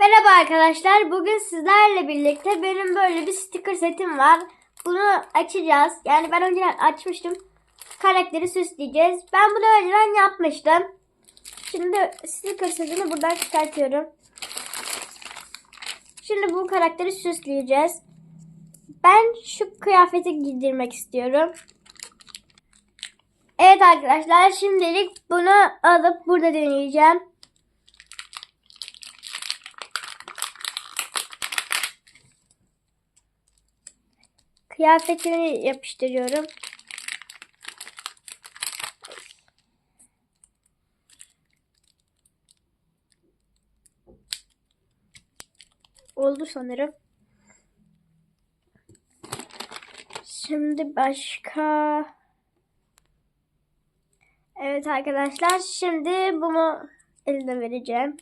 Merhaba arkadaşlar. Bugün sizlerle birlikte benim böyle bir sticker setim var. Bunu açacağız. Yani ben önceden açmıştım. Karakteri süsleyeceğiz. Ben bunu önceden yapmıştım. Şimdi sticker setini buradan çıkartıyorum. Şimdi bu karakteri süsleyeceğiz. Ben şu kıyafeti giydirmek istiyorum. Evet arkadaşlar şimdilik bunu alıp burada deneyeceğim. Kıyafetini yapıştırıyorum. Oldu sanırım. Şimdi başka Evet arkadaşlar şimdi bunu eline vereceğim.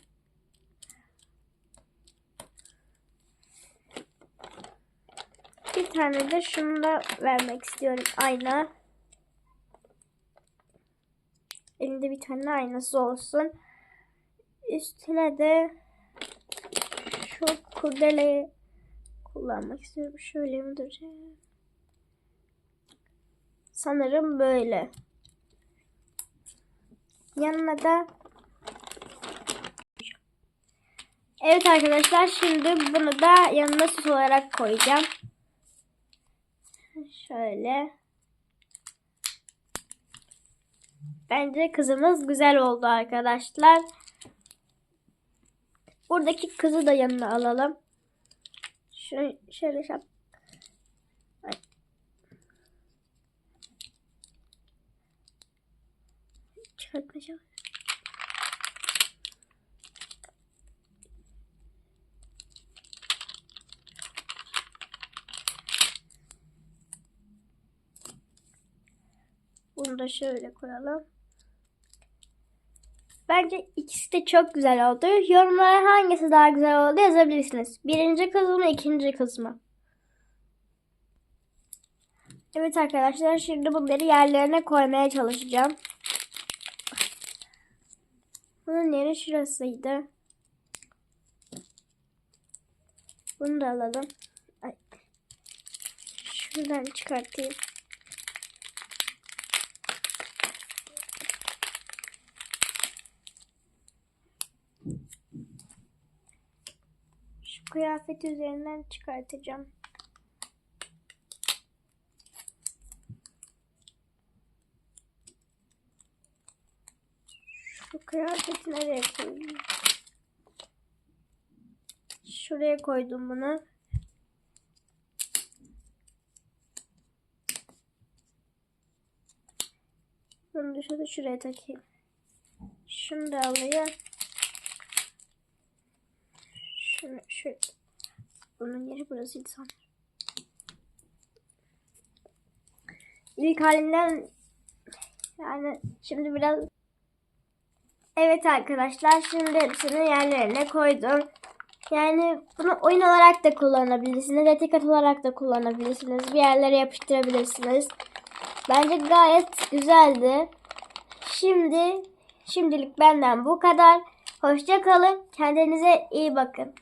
Bir tane de şunu da vermek istiyorum. Ayna. Elinde bir tane aynası olsun. Üstüne de şu kurdeleyi kullanmak istiyorum. Şöyle mi duracağım? Sanırım böyle. Yanına da Evet arkadaşlar şimdi bunu da yanına süs olarak koyacağım. Şöyle. Bence kızımız güzel oldu arkadaşlar. Buradaki kızı da yanına alalım. Şöyle, şöyle şap. Ay. Çıkartmayacağım. Bunu da şöyle koyalım. Bence ikisi de çok güzel oldu. Yorumlara hangisi daha güzel oldu yazabilirsiniz. Birinci kız mı, ikinci kız mı? Evet arkadaşlar şimdi bunları yerlerine koymaya çalışacağım. Bunun yeri şurasıydı. Bunu da alalım. Ay. Şuradan çıkartayım. Şu kıyafeti üzerinden çıkartacağım. Şu kıyafeti nereye koydum? Şuraya koydum bunu. Bunu da şuraya takayım. Şunu da alayım. Şu bunun yeri burasıydı sanırım. İlk halinden yani şimdi biraz Evet arkadaşlar şimdi hepsini yerlerine koydum. Yani bunu oyun olarak da kullanabilirsiniz. Etiket olarak da kullanabilirsiniz. Bir yerlere yapıştırabilirsiniz. Bence gayet güzeldi. Şimdi şimdilik benden bu kadar. Hoşça kalın. Kendinize iyi bakın.